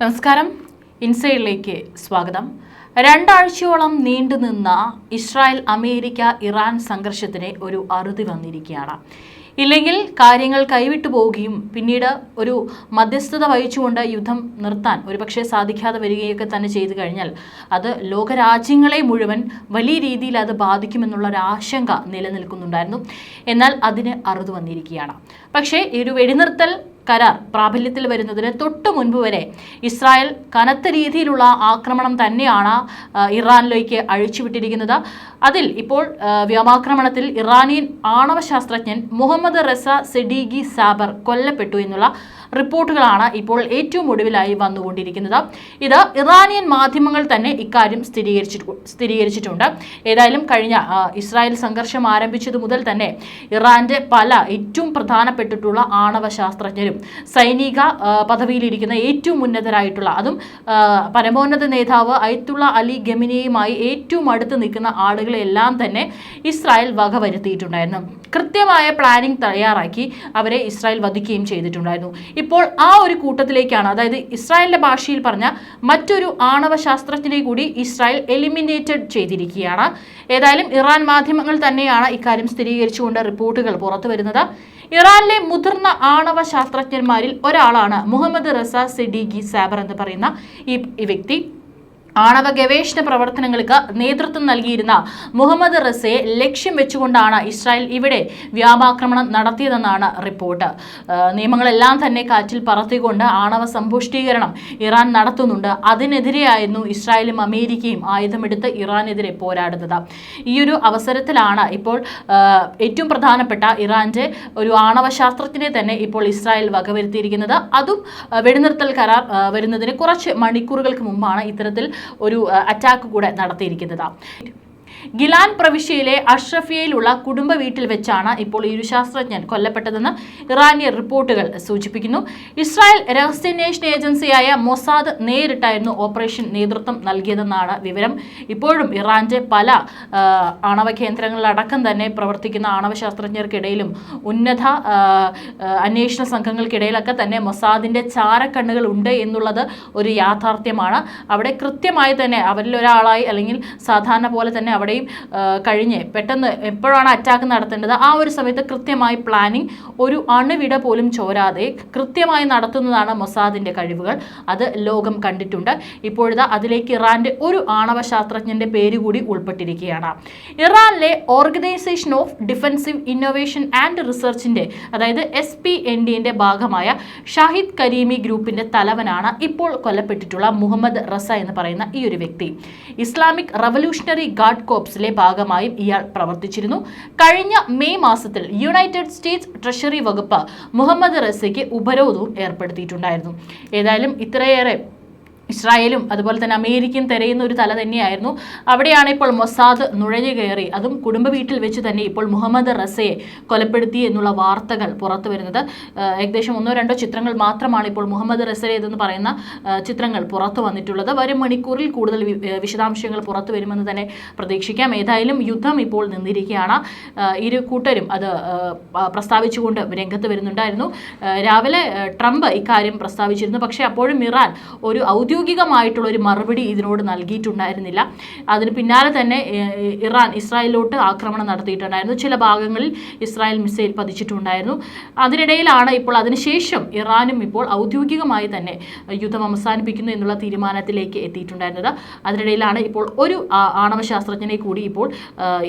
നമസ്കാരം. ഇൻസൈഡിലേക്ക് സ്വാഗതം. രണ്ടാഴ്ചയോളം നീണ്ടുനിന്ന ഇസ്രായേൽ അമേരിക്ക ഇറാൻ സംഘർഷത്തിന് ഒരു അറുതി വന്നിരിക്കുകയാണ്. ഇല്ലെങ്കിൽ കാര്യങ്ങൾ കൈവിട്ടു പോവുകയും പിന്നീട് ഒരു മധ്യസ്ഥത വഹിച്ചുകൊണ്ട് യുദ്ധം നിർത്താൻ ഒരുപക്ഷെ സാധിക്കാതെ വരികയൊക്കെ തന്നെ ചെയ്തു കഴിഞ്ഞാൽ അത് ലോകരാജ്യങ്ങളെ മുഴുവൻ വലിയ രീതിയിൽ അത് ബാധിക്കുമെന്നുള്ള ഒരു ആശങ്ക നിലനിൽക്കുന്നുണ്ടായിരുന്നു. എന്നാൽ അതിന് അറുതു വന്നിരിക്കുകയാണ്. പക്ഷേ ഈ ഒരു വെടിനിർത്തൽ കരാർ പ്രാബല്യത്തിൽ വരുന്നതിന് തൊട്ട് മുൻപ് വരെ ഇസ്രായേൽ കനത്ത രീതിയിലുള്ള ആക്രമണം തന്നെയാണ് ഇറാനിലേക്ക് അഴിച്ചുവിട്ടിരിക്കുന്നത് അതിൽ ഇപ്പോൾ വ്യോമാക്രമണത്തിൽ ഇറാനിയൻ ആണവ ശാസ്ത്രജ്ഞൻ മുഹമ്മദ് റസ സെഡീഗി സാബർ കൊല്ലപ്പെട്ടു എന്നുള്ള റിപ്പോർട്ടുകളാണ് ഇപ്പോൾ ഏറ്റവും ഒടുവിലായി വന്നുകൊണ്ടിരിക്കുന്നത്. ഇത് ഇറാനിയൻ മാധ്യമങ്ങൾ തന്നെ ഇക്കാര്യം സ്ഥിരീകരിച്ചിട്ടു സ്ഥിരീകരിച്ചിട്ടുണ്ട്. ഏതായാലും കഴിഞ്ഞ ഇസ്രായേൽ സംഘർഷം ആരംഭിച്ചതു മുതൽ തന്നെ ഇറാന്റെ പല ഏറ്റവും പ്രധാനപ്പെട്ടിട്ടുള്ള ആണവ ശാസ്ത്രജ്ഞരും സൈനിക പദവിയിലിരിക്കുന്ന ഏറ്റവും ഉന്നതരായിട്ടുള്ള അതും പരമോന്നത നേതാവ് അയത്തുള്ള അലി ഗമിനിയുമായി ഏറ്റവും അടുത്ത് നിൽക്കുന്ന ആളുകളെല്ലാം തന്നെ ഇസ്രായേൽ വകവരുത്തിയിട്ടുണ്ടായിരുന്നു കൃത്യമായ പ്ലാനിംഗ് തയ്യാറാക്കി അവരെ ഇസ്രായേൽ വധിക്കുകയും ചെയ്തിട്ടുണ്ടായിരുന്നു. ഇപ്പോൾ ആ ഒരു കൂട്ടത്തിലേക്കാണ് അതായത് ഇസ്രായേലിന്റെ ഭാഷയിൽ പറഞ്ഞ മറ്റൊരു ആണവ ശാസ്ത്രജ്ഞനെ കൂടി ഇസ്രായേൽ എലിമിനേറ്റഡ് ചെയ്തിരിക്കുകയാണ്. ഏതായാലും ഇറാൻ മാധ്യമങ്ങൾ തന്നെയാണ് ഇക്കാര്യം സ്ഥിരീകരിച്ചുകൊണ്ട് റിപ്പോർട്ടുകൾ പുറത്തു വരുന്നത്. ഇറാനിലെ മുതിർന്ന ആണവ ശാസ്ത്രജ്ഞന്മാരിൽ ഒരാളാണ് മുഹമ്മദ് റസ സിഡിഗി സാബർ എന്ന് പറയുന്ന ഈ വ്യക്തി. ആണവ ഗവേഷണ പ്രവർത്തനങ്ങൾക്ക് നേതൃത്വം നൽകിയിരുന്ന മുഹമ്മദ് റസയെ ലക്ഷ്യം വെച്ചുകൊണ്ടാണ് ഇസ്രായേൽ ഇവിടെ വ്യാപാക്രമണം നടത്തിയതെന്നാണ് റിപ്പോർട്ട്. നിയമങ്ങളെല്ലാം തന്നെ കാറ്റിൽ പറത്തിക്കൊണ്ട് ആണവ സമ്പുഷ്ടീകരണം ഇറാൻ നടത്തുന്നുണ്ട്. അതിനെതിരെയായിരുന്നു ഇസ്രായേലും അമേരിക്കയും ആയുധമെടുത്ത് ഇറാനെതിരെ പോരാടുന്നത്. ഈയൊരു അവസരത്തിലാണ് ഇപ്പോൾ ഏറ്റവും പ്രധാനപ്പെട്ട ഇറാന്റെ ഒരു ആണവ ശാസ്ത്രജ്ഞനെ തന്നെ ഇപ്പോൾ ഇസ്രായേൽ വകവരുത്തിയിരിക്കുന്നത്. അതും വെടിനിർത്തൽ കരാർ വരുന്നതിന് കുറച്ച് മണിക്കൂറുകൾക്ക് മുമ്പാണ് ഇത്തരത്തിൽ ഒരു അറ്റാക്ക് കൂടെ നടത്തിയിരിക്കുന്നത്. ഗിലാൻ പ്രവിശ്യയിലെ അഷ്റഫിയയിലുള്ള കുടുംബ വീട്ടിൽ വെച്ചാണ് ഇപ്പോൾ ഈ ഒരു ശാസ്ത്രജ്ഞൻ കൊല്ലപ്പെട്ടതെന്ന് ഇറാനിയൻ റിപ്പോർട്ടുകൾ സൂചിപ്പിക്കുന്നു. ഇസ്രായേൽ രഹസ്യാന്വേഷണ ഏജൻസിയായ മൊസാദ് നേരിട്ടായിരുന്നു ഓപ്പറേഷൻ നേതൃത്വം നൽകിയതെന്നാണ് വിവരം. ഇപ്പോഴും ഇറാന്റെ പല ആണവ കേന്ദ്രങ്ങളിലടക്കം തന്നെ പ്രവർത്തിക്കുന്ന ആണവ ശാസ്ത്രജ്ഞർക്കിടയിലും ഉന്നത അന്വേഷണ സംഘങ്ങൾക്കിടയിലൊക്കെ തന്നെ മൊസാദിന്റെ ചാരക്കണ്ണുകൾ ഉണ്ട് എന്നുള്ളത് ഒരു യാഥാർത്ഥ്യമാണ്. അവിടെ കൃത്യമായി തന്നെ അവരിൽ ഒരാളായി അല്ലെങ്കിൽ സാധാരണ പോലെ തന്നെ അവിടെയും ആ, കഴിഞ്ഞ് പെട്ടെന്ന് എപ്പോഴാണ് അറ്റാക്ക് നടത്തേണ്ടത്? ആ ഒരു സമയത്ത് കൃത്യമായി പ്ലാനിങ് ഒരു അണുവിട പോലും ചോരാതെ കൃത്യമായി നടത്തുന്നതാണ് മൊസാദിന്റെ കഴിവുകൾ. അത് ലോകം കണ്ടിട്ടുണ്ട്. ഇപ്പോഴത്തെ അതിലേക്ക് ഇറാന്റെ ഒരു ആണവ ശാസ്ത്രജ്ഞന്റെ പേര് കൂടി ഉൾപ്പെട്ടിരിക്കുകയാണ്. ഇറാനിലെ organisation of defensive innovation and റിസർച്ചിന്റെ അതായത് എസ് പി എൻ ഡിന്റെ ഭാഗമായ ഷാഹിദ് കരീമി ഗ്രൂപ്പിന്റെ തലവനാണ് ഇപ്പോൾ കൊല്ലപ്പെട്ടിട്ടുള്ള മുഹമ്മദ് റസ എന്ന് പറയുന്ന ഈ ഒരു വ്യക്തി. ഇസ്ലാമിക് റവല്യൂഷണറി ഗാർഡ് കോപ്സിലെ ഭാഗമായും ഇയാൾ പ്രവർത്തിച്ചിരുന്നു. കഴിഞ്ഞ മെയ് മാസത്തിൽ യുണൈറ്റഡ് സ്റ്റേറ്റ്സ് ട്രഷറി വകുപ്പ് മുഹമ്മദ് റസയ്ക്ക് ഉപരോധവും ഏർപ്പെടുത്തിയിട്ടുണ്ടായിരുന്നു. ഏതായാലും ഇത്രയേറെ ഇസ്രായേലും അതുപോലെ തന്നെ അമേരിക്കയും തിരയുന്ന ഒരു തല തന്നെയായിരുന്നു. അവിടെയാണ് ഇപ്പോൾ മൊസാദ് നുഴഞ്ഞു കയറി. അതും കുടുംബ വീട്ടിൽ വെച്ച് തന്നെ ഇപ്പോൾ മുഹമ്മദ് റസയെ കൊലപ്പെടുത്തി എന്നുള്ള വാർത്തകൾ പുറത്തു വരുന്നത്. ഏകദേശം ഒന്നോ രണ്ടോ ചിത്രങ്ങൾ മാത്രമാണ് ഇപ്പോൾ മുഹമ്മദ് റസയുടേതെന്ന് പറയുന്ന ചിത്രങ്ങൾ പുറത്തു വന്നിട്ടുള്ളത്. വരും മണിക്കൂറിൽ കൂടുതൽ വിശദാംശങ്ങൾ പുറത്തു വരുമെന്ന് തന്നെ പ്രതീക്ഷിക്കാം. ഏതായാലും യുദ്ധം ഇപ്പോൾ നിന്നിരിക്കുകയാണ്. ഇരു കൂട്ടരും അത് പ്രസ്താവിച്ചുകൊണ്ട് രംഗത്ത് വരുന്നുണ്ടായിരുന്നു. രാവിലെ ട്രംപ് ഇക്കാര്യം പ്രസ്താവിച്ചിരുന്നു. പക്ഷേ അപ്പോഴും ഇറാൻ ഒരു ഔദ്യോഗികമായിട്ടുള്ള ഒരു മറുപടി ഇതിനോട് നൽകിയിട്ടുണ്ടായിരുന്നില്ല. അതിന് പിന്നാലെ തന്നെ ഇറാൻ ഇസ്രായേലിലോട്ട് ആക്രമണം നടത്തിയിട്ടുണ്ടായിരുന്നു. ചില ഭാഗങ്ങളിൽ ഇസ്രായേൽ മിസൈൽ പതിച്ചിട്ടുണ്ടായിരുന്നു. അതിനിടയിലാണ് ഇപ്പോൾ അതിനുശേഷം ഇറാനും ഇപ്പോൾ ഔദ്യോഗികമായി തന്നെ യുദ്ധം അവസാനിപ്പിക്കുന്നു എന്നുള്ള തീരുമാനത്തിലേക്ക് എത്തിയിട്ടുണ്ടായിരുന്നത്. അതിനിടയിലാണ് ഇപ്പോൾ ഒരു ആണവ ശാസ്ത്രജ്ഞനെ കൂടി ഇപ്പോൾ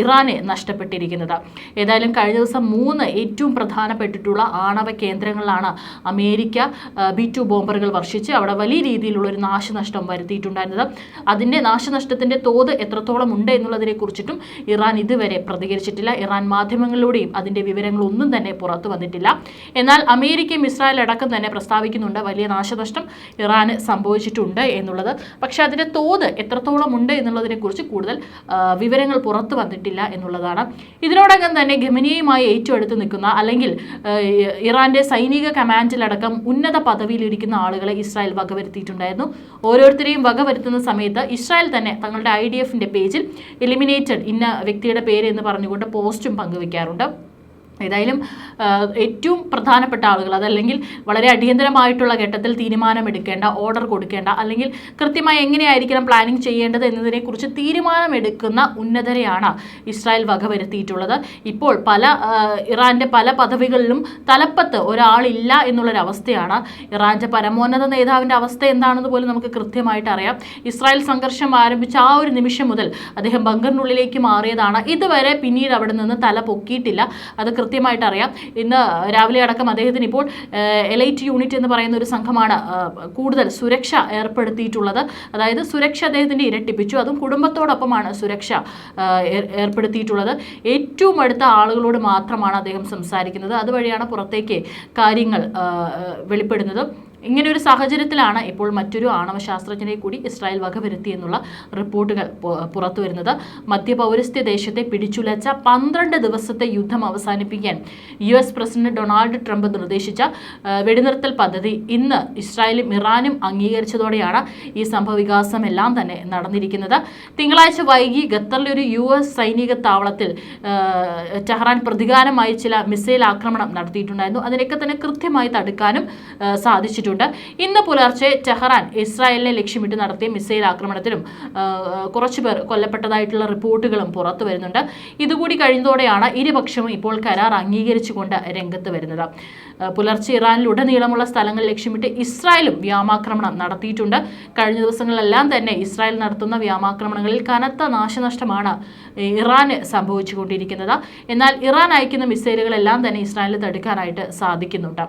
ഇറാനെ ഇറാന് നഷ്ടപ്പെട്ടിരിക്കുന്നത്. ഏതായാലും കഴിഞ്ഞ ദിവസം മൂന്ന് ഏറ്റവും പ്രധാനപ്പെട്ടിട്ടുള്ള ആണവ കേന്ദ്രങ്ങളാണ് അമേരിക്ക ബി ടു ബോംബറുകൾ വർഷിച്ച് അവിടെ വലിയ രീതിയിലുള്ള ഒരു നാശനഷ്ടം വരുത്തിയിട്ടുണ്ടായിരുന്നത്. അതിന്റെ നാശനഷ്ടത്തിന്റെ തോത് എത്രത്തോളം ഉണ്ട് എന്നുള്ളതിനെ കുറിച്ചിട്ടും ഇറാൻ ഇതുവരെ പ്രതികരിച്ചിട്ടില്ല. ഇറാൻ മാധ്യമങ്ങളിലൂടെയും അതിന്റെ വിവരങ്ങളൊന്നും തന്നെ പുറത്തു വന്നിട്ടില്ല. എന്നാൽ അമേരിക്കയും ഇസ്രായേൽ അടക്കം തന്നെ പ്രസ്താവിക്കുന്നുണ്ട് വലിയ നാശനഷ്ടം ഇറാന് സംഭവിച്ചിട്ടുണ്ട് എന്നുള്ളത്. പക്ഷേ അതിന്റെ തോത് എത്രത്തോളം ഉണ്ട് എന്നുള്ളതിനെക്കുറിച്ച് കൂടുതൽ വിവരങ്ങൾ പുറത്തു വന്നിട്ടില്ല എന്നുള്ളതാണ്. ഇതിനോടകം തന്നെ ഗമനീയമായി ഏറ്റവും നിൽക്കുന്ന അല്ലെങ്കിൽ ഇറാന്റെ സൈനിക കമാൻഡിലടക്കം ഉന്നത പദവിയിലിരിക്കുന്ന ആളുകളെ ഇസ്രായേൽ വകവരുത്തിയിട്ടുണ്ടായിരുന്നു. ഓരോരുത്തരെയും വകവരുത്തുന്ന സമയത്ത് ഇസ്രായേൽ തന്നെ തങ്ങളുടെ ഐ ഡി എഫിന്റെ പേജിൽ എലിമിനേറ്റഡ് ഇന്ന വ്യക്തിയുടെ പേര് എന്ന് പറഞ്ഞുകൊണ്ട് പോസ്റ്റും പങ്കുവെക്കാറുണ്ട്. ഏതായാലും ഏറ്റവും പ്രധാനപ്പെട്ട ആളുകൾ അതല്ലെങ്കിൽ വളരെ അടിയന്തരമായിട്ടുള്ള ഘട്ടത്തിൽ തീരുമാനമെടുക്കേണ്ട ഓർഡർ കൊടുക്കേണ്ട അല്ലെങ്കിൽ കൃത്യമായി എങ്ങനെയായിരിക്കണം പ്ലാനിങ് ചെയ്യേണ്ടത് എന്നതിനെക്കുറിച്ച് തീരുമാനമെടുക്കുന്ന ഉന്നതരെയാണ് ഇസ്രായേൽ വകവരുത്തിയിട്ടുള്ളത് ഇപ്പോൾ പല ഇറാന്റെ പല പദവികളിലും തലപ്പത്ത് ഒരാളില്ല എന്നുള്ളൊരവസ്ഥയാണ്. ഇറാന്റെ പരമോന്നത നേതാവിന്റെ അവസ്ഥ എന്താണെന്ന് പോലും നമുക്ക് കൃത്യമായിട്ട് അറിയാം. ഇസ്രായേൽ സംഘർഷം ആരംഭിച്ച ആ ഒരു നിമിഷം മുതൽ അദ്ദേഹം ബങ്കറിനുള്ളിലേക്ക് മാറിയതാണ്. ഇതുവരെ പിന്നീട് അവിടെ നിന്ന് തല പൊക്കിയിട്ടില്ല. അത് കൃത്യമായിട്ട് അറിയാം. ഇന്ന് രാവിലെ അടക്കം അദ്ദേഹത്തിന് ഇപ്പോൾ എലൈറ്റ് യൂണിറ്റ് എന്ന് പറയുന്ന ഒരു സംഘമാണ് കൂടുതൽ സുരക്ഷ ഏർപ്പെടുത്തിയിട്ടുള്ളത്. അതായത് സുരക്ഷ അദ്ദേഹത്തിന്റെ ഇരട്ടിപ്പിച്ചു. അതും കുടുംബത്തോടൊപ്പമാണ് സുരക്ഷ ഏർപ്പെടുത്തിയിട്ടുള്ളത്. ഏറ്റവും അടുത്ത ആളുകളോട് മാത്രമാണ് അദ്ദേഹം സംസാരിക്കുന്നത്. അതുവഴിയാണ് പുറത്തേക്ക് കാര്യങ്ങൾ വെളിപ്പെടുന്നത്. ഇങ്ങനെ ഒരു സാഹചര്യത്തിലാണ് ഇപ്പോൾ മറ്റൊരു ആണവ ശാസ്ത്രജ്ഞനെ കൂടി ഇസ്രായേൽ വകവരുത്തി എന്നുള്ള റിപ്പോർട്ടുകൾ പുറത്തു വരുന്നത്. മധ്യപൗരസ്ത്യ ദേശത്തെ പിടിച്ചുലച്ച പന്ത്രണ്ട് ദിവസത്തെ യുദ്ധം അവസാനിപ്പിക്കാൻ U S president Donald Trump നിർദ്ദേശിച്ച വെടിനിർത്തൽ പദ്ധതി ഇന്ന് ഇസ്രായേലും ഇറാനും അംഗീകരിച്ചതോടെയാണ് ഈ സംഭവവികാസം എല്ലാം തന്നെ നടന്നിരിക്കുന്നത്. തിങ്കളാഴ്ച വൈകി ഖത്തറിലെ ഒരു യു എസ് സൈനിക താവളത്തിൽ ടെഹ്റാൻ പ്രതികാരമായി ചില മിസൈൽ ആക്രമണം നടത്തിയിട്ടുണ്ടായിരുന്നു. അതിനൊക്കെ തന്നെ കൃത്യമായി തടുക്കാനും ആ, സാധിച്ചിട്ടുണ്ട് ഇന്ന് പുലർച്ചെ ടെഹ്റാൻ ഇസ്രായേലിനെ ലക്ഷ്യമിട്ട് നടത്തിയ മിസൈൽ ആക്രമണത്തിലും കുറച്ചുപേർ കുറച്ചു പേർ കൊല്ലപ്പെട്ടതായിട്ടുള്ള റിപ്പോർട്ടുകളും പുറത്തു വരുന്നുണ്ട്. ഇതുകൂടി കഴിഞ്ഞതോടെയാണ് ഇരുപക്ഷവും ഇപ്പോൾ കരാർ അംഗീകരിച്ചുകൊണ്ട് രംഗത്ത് വരുന്നത്. പുലർച്ചെ ഇറാനിലുടനീളമുള്ള സ്ഥലങ്ങൾ ലക്ഷ്യമിട്ട് ഇസ്രായേലും വ്യോമാക്രമണം നടത്തിയിട്ടുണ്ട്. കഴിഞ്ഞ ദിവസങ്ങളിലെല്ലാം തന്നെ ഇസ്രായേൽ നടത്തുന്ന വ്യോമാക്രമണങ്ങളിൽ കനത്ത നാശനഷ്ടമാണ് ഇറാന് സംഭവിച്ചുകൊണ്ടിരിക്കുന്നത്. എന്നാൽ ഇറാൻ അയക്കുന്ന മിസൈലുകളെല്ലാം തന്നെ ഇസ്രായേലിൽ തടുക്കാനായിട്ട് സാധിക്കുന്നുണ്ട്.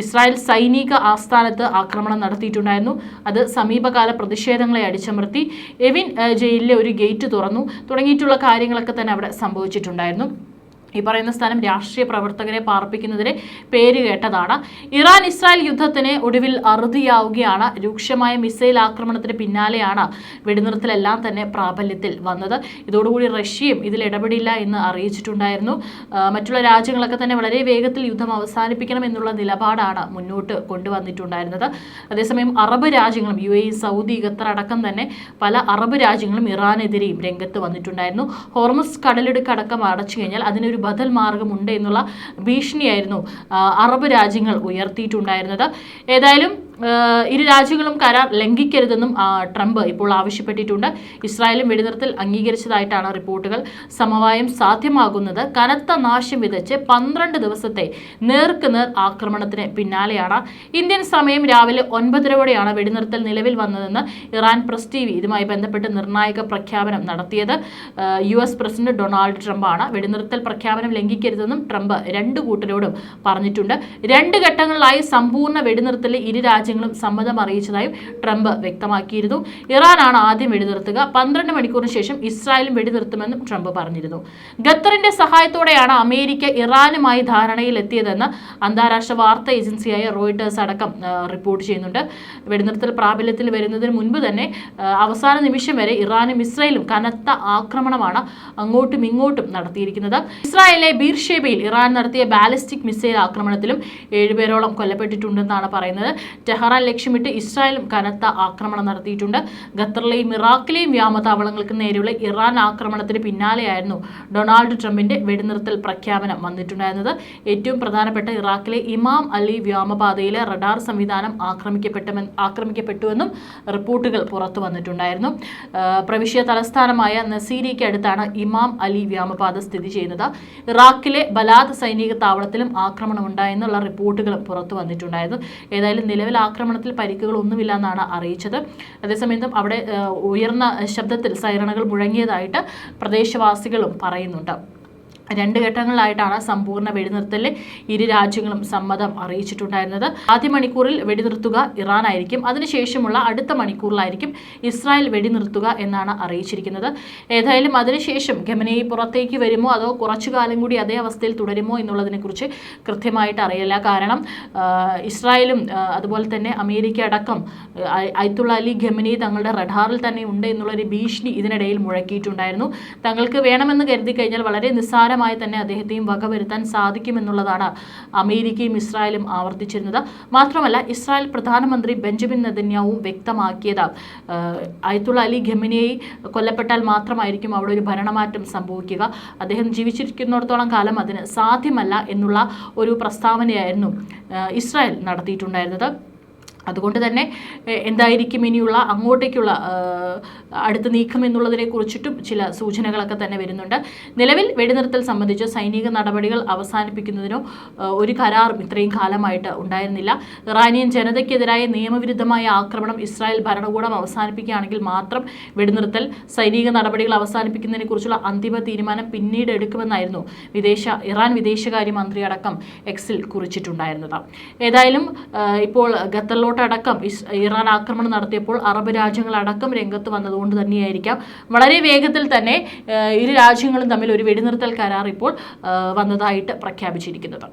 ഇസ്രായേൽ സൈനിക ആസ്ഥാനത്ത് ആക്രമണം നടത്തിയിട്ടുണ്ടായിരുന്നു. അത് സമീപകാല പ്രതിഷേധങ്ങളെ അടിച്ചമർത്തി എവിൻ ജയിലിലെ ഒരു ഗേറ്റ് തുറന്നു. തുടങ്ങിയിട്ടുള്ള കാര്യങ്ങളൊക്കെ തന്നെ അവിടെ സംഭവിച്ചിട്ടുണ്ടായിരുന്നു. ഈ പറയുന്ന സ്ഥലം രാഷ്ട്രീയ പ്രവർത്തകരെ പാർപ്പിക്കുന്നതിന് പേര് കേട്ടതാണ്. ഇറാൻ ഇസ്രായേൽ യുദ്ധത്തിന് ഒടുവിൽ അറുതിയാവുകയാണ്. രൂക്ഷമായ മിസൈൽ ആക്രമണത്തിന് പിന്നാലെയാണ് വെടിനിർത്തലെല്ലാം തന്നെ പ്രാബല്യത്തിൽ വന്നത്. ഇതോടുകൂടി റഷ്യയും ഇതിൽ ഇടപെടില്ല എന്ന് അറിയിച്ചിട്ടുണ്ടായിരുന്നു. മറ്റുള്ള രാജ്യങ്ങളൊക്കെ തന്നെ വളരെ വേഗത്തിൽ യുദ്ധം അവസാനിപ്പിക്കണം എന്നുള്ള നിലപാടാണ് മുന്നോട്ട് കൊണ്ടുവന്നിട്ടുണ്ടായിരുന്നത്. അതേസമയം അറബ് രാജ്യങ്ങളും യു എ സൗദി ഖത്തർ അടക്കം തന്നെ പല അറബ് രാജ്യങ്ങളും ഇറാനെതിരെയും രംഗത്ത് വന്നിട്ടുണ്ടായിരുന്നു. ഹോർമസ് കടലിടുക്ക് അടക്കം അടച്ചു കഴിഞ്ഞാൽ അതിനൊരു ബദൽ മാർഗമുണ്ട് എന്നുള്ള ഭീഷണിയായിരുന്നു അറബ് രാജ്യങ്ങൾ ഉയർത്തിയിട്ടുണ്ടായിരുന്നത്. ഏതായാലും ഇരു രാജ്യങ്ങളും കരാർ ലംഘിക്കരുതെന്നും ട്രംപ് ഇപ്പോൾ ആവശ്യപ്പെട്ടിട്ടുണ്ട്. ഇസ്രായേലും വെടിനിർത്തൽ അംഗീകരിച്ചതായിട്ടാണ് റിപ്പോർട്ടുകൾ സമവായം സാധ്യമാകുന്നത്. കനത്ത നാശം വിതച്ച് പന്ത്രണ്ട് ദിവസത്തെ നേർക്ക് നേർ ആക്രമണത്തിന് പിന്നാലെയാണ്. ഇന്ത്യൻ സമയം രാവിലെ ഒൻപതരയോടെയാണ് വെടിനിർത്തൽ നിലവിൽ വന്നതെന്ന് ഇറാൻ പ്രസ് ടി വി ഇതുമായി ബന്ധപ്പെട്ട് നിർണായക പ്രഖ്യാപനം നടത്തിയത്. യു എസ് പ്രസിഡന്റ് ഡൊണാൾഡ് ട്രംപാണ് വെടിനിർത്തൽ പ്രഖ്യാപനം ലംഘിക്കരുതെന്നും ട്രംപ് രണ്ട് കൂട്ടരോടും പറഞ്ഞിട്ടുണ്ട്. രണ്ട് ഘട്ടങ്ങളിലായി സമ്പൂർണ വെടിനിർത്തലിൽ ഇരു രാജ്യങ്ങളും സമ്മതം അറിയിച്ചതായും ട്രംപ് വ്യക്തമാക്കിയിരുന്നു. ഇറാനാണ് ആദ്യം വെടിനിർത്തുക പന്ത്രണ്ട് മണിക്കൂറിന് ശേഷം ഇസ്രായേലും വെടിനിർത്തുമെന്നും ട്രംപ് പറഞ്ഞിരുന്നു. ഖത്തറിന്റെ സഹായത്തോടെയാണ് അമേരിക്ക ഇറാനുമായി ധാരണയിലെത്തിയതെന്ന് അന്താരാഷ്ട്ര വാർത്താ ഏജൻസിയായ റോയിട്ടേഴ്സ് അടക്കം റിപ്പോർട്ട് ചെയ്യുന്നുണ്ട്. വെടിനിർത്തൽ പ്രാബല്യത്തിൽ വരുന്നതിന് മുൻപ് തന്നെ അവസാന നിമിഷം വരെ ഇറാനും ഇസ്രായേലും കനത്ത ആക്രമണമാണ് അങ്ങോട്ടും ഇങ്ങോട്ടും നടത്തിയിരിക്കുന്നത്. ഇസ്രായേലിലെ ബീർഷേബയിൽ ഇറാൻ നടത്തിയ ബാലിസ്റ്റിക് മിസൈൽ ആക്രമണത്തിലും ഏഴുപേരോളം കൊല്ലപ്പെട്ടിട്ടുണ്ടെന്നാണ് പറയുന്നത്. ടെഹ്റാൻ ലക്ഷ്യമിട്ട് ഇസ്രായേലും കനത്ത ആക്രമണം നടത്തിയിട്ടുണ്ട്. ഖത്തറിലെയും ഇറാഖിലെയും വ്യോമതാവളങ്ങൾക്ക് നേരെയുള്ള ഇറാൻ ആക്രമണത്തിന് പിന്നാലെയായിരുന്നു ഡൊണാൾഡ് ട്രംപിന്റെ വെടിനിർത്തൽ പ്രഖ്യാപനം വന്നിട്ടുണ്ടായിരുന്നത്. ഏറ്റവും പ്രധാനപ്പെട്ട ഇറാഖിലെ ഇമാം അലി വ്യോമപാതയിലെ റഡാർ സംവിധാനം ആക്രമിക്കപ്പെട്ടമെന്ന് ആക്രമിക്കപ്പെട്ടുവെന്നും റിപ്പോർട്ടുകൾ പുറത്തു വന്നിട്ടുണ്ടായിരുന്നു. പ്രവിശ്യ തലസ്ഥാനമായ നസീരിക്ക് അടുത്താണ് ഇമാം അലി വ്യോമപാത സ്ഥിതി ചെയ്യുന്നത്. ഇറാഖിലെ ബലാദ് സൈനിക താവളത്തിലും ആക്രമണം ഉണ്ടായെന്നുള്ള റിപ്പോർട്ടുകളും പുറത്തു വന്നിട്ടുണ്ടായിരുന്നു. ഏതായാലും നിലവിൽ ആക്രമണത്തിൽ പരിക്കുകളൊന്നുമില്ല എന്നാണ് അറിയിച്ചത്. അതേസമയം അവിടെ ഉയർന്ന ശബ്ദത്തിൽ സൈറണകൾ മുഴങ്ങിയതായിട്ട് പ്രദേശവാസികളും പറയുന്നുണ്ട്. രണ്ട് ഘട്ടങ്ങളിലായിട്ടാണ് സമ്പൂർണ വെടിനിർത്തൽ ഇരു രാജ്യങ്ങളും സമ്മതം അറിയിച്ചിട്ടുണ്ടായിരുന്നത്. ആദ്യ മണിക്കൂറിൽ വെടിനിർത്തുക ഇറാൻ ആയിരിക്കും അതിനുശേഷമുള്ള അടുത്ത മണിക്കൂറിലായിരിക്കും ഇസ്രായേൽ വെടിനിർത്തുക എന്നാണ് അറിയിച്ചിരിക്കുന്നത്. ഏതായാലും അതിനുശേഷം ഗമനയി പുറത്തേക്ക് വരുമോ? അതോ കുറച്ചു കാലം കൂടി അതേ അവസ്ഥയിൽ തുടരുമോ എന്നുള്ളതിനെക്കുറിച്ച് കൃത്യമായിട്ട് അറിയില്ല. കാരണം ഇസ്രായേലും അതുപോലെ തന്നെ അമേരിക്ക അടക്കം അയത്തുള്ള അലി ഖമനി തങ്ങളുടെ റഡാറിൽ തന്നെ ഉണ്ട് എന്നുള്ളൊരു ഭീഷണി ഇതിനിടയിൽ മുഴക്കിയിട്ടുണ്ടായിരുന്നു. തങ്ങൾക്ക് വേണമെന്ന് കരുതി കഴിഞ്ഞാൽ വളരെ നിസ്സാരമായ സമാനമായി തന്നെ അദ്ദേഹത്തെയും വകവരുത്താൻ സാധിക്കുമെന്നുള്ളതാണ് അമേരിക്കയും ഇസ്രായേലും ആവർത്തിച്ചിരുന്നത്. മാത്രമല്ല ഇസ്രായേൽ പ്രധാനമന്ത്രി ബെഞ്ചമിൻ നെതന്യാവും വ്യക്തമാക്കിയത് അയത്തുള്ള അലി ഖെമിനിയെ കൊല്ലപ്പെട്ടാൽ മാത്രമായിരിക്കും അവിടെ ഒരു ഭരണമാറ്റം സംഭവിക്കുക. അദ്ദേഹം ജീവിച്ചിരിക്കുന്നിടത്തോളം കാലം അതിന് സാധ്യമല്ല എന്നുള്ള ഒരു പ്രസ്താവനയായിരുന്നു ഇസ്രായേൽ നടത്തിയിട്ടുണ്ടായിരുന്നത്. അതുകൊണ്ട് തന്നെ എന്തായിരിക്കും ഇനിയുള്ള അങ്ങോട്ടേക്കുള്ള അടുത്ത നീക്കം എന്നുള്ളതിനെ കുറിച്ചിട്ടും ചില സൂചനകളൊക്കെ തന്നെ വരുന്നുണ്ട്. നിലവിൽ വെടിനിർത്തൽ സംബന്ധിച്ച് സൈനിക നടപടികൾ അവസാനിപ്പിക്കുന്നതിനോ ഒരു കരാറും ഇത്രയും കാലമായിട്ട് ഉണ്ടായിരുന്നില്ല. ഇറാനിയൻ ജനതയ്ക്കെതിരായ നിയമവിരുദ്ധമായ ആക്രമണം ഇസ്രായേൽ ഭരണകൂടം അവസാനിപ്പിക്കുകയാണെങ്കിൽ മാത്രം വെടിനിർത്തൽ സൈനിക നടപടികൾ അവസാനിപ്പിക്കുന്നതിനെ കുറിച്ചുള്ള അന്തിമ തീരുമാനം പിന്നീട് എടുക്കുമെന്നായിരുന്നു വിദേശ ഇറാൻ വിദേശകാര്യ മന്ത്രി അടക്കം എക്സിൽ കുറിച്ചിട്ടുണ്ടായിരുന്നത്. ഏതായാലും ഇപ്പോൾ ഖത്തറിലോട്ടടക്കം ഇസ് ഇറാൻ ആക്രമണം നടത്തിയപ്പോൾ അറബ് രാജ്യങ്ങളടക്കം രംഗത്ത് വന്നതുകൊണ്ട് തന്നെയായിരിക്കാം. വളരെ വേഗത്തിൽ തന്നെ ഇരു രാജ്യങ്ങളും തമ്മിൽ ഒരു വെടിനിർത്തൽ കരാർ ഇപ്പോൾ വന്നതായിട്ട് പ്രഖ്യാപിച്ചിരിക്കുന്നത്.